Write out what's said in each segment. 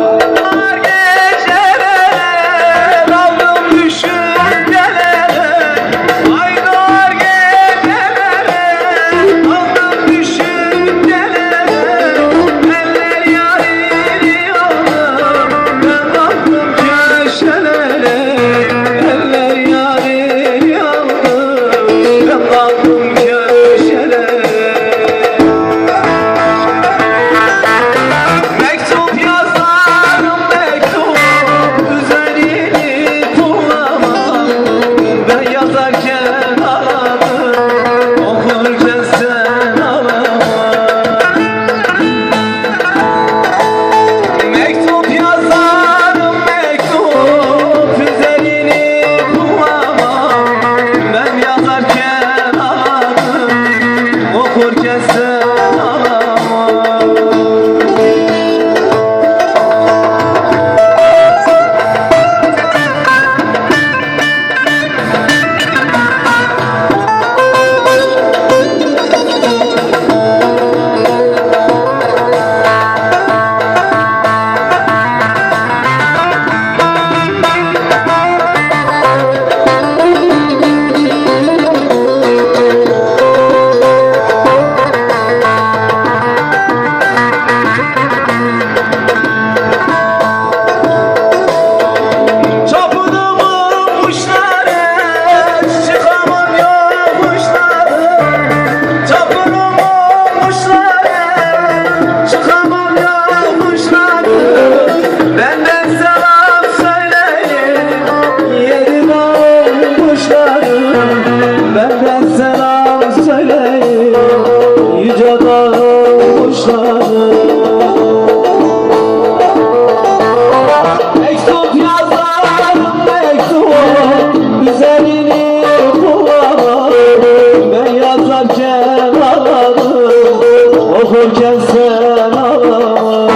Ai. Ben yazarken Okurken Mektup yazarım mektup Üzerini tuğlamam Ben yazarken Okurken yazarken ağladım Okurken sen ağlama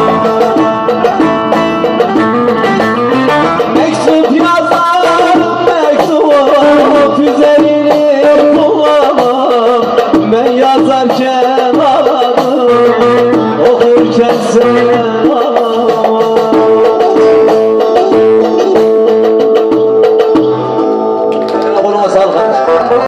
Mektup yazarım mektup Üzerini bulamam Ben yazarken ağladım Okurken sen ağlama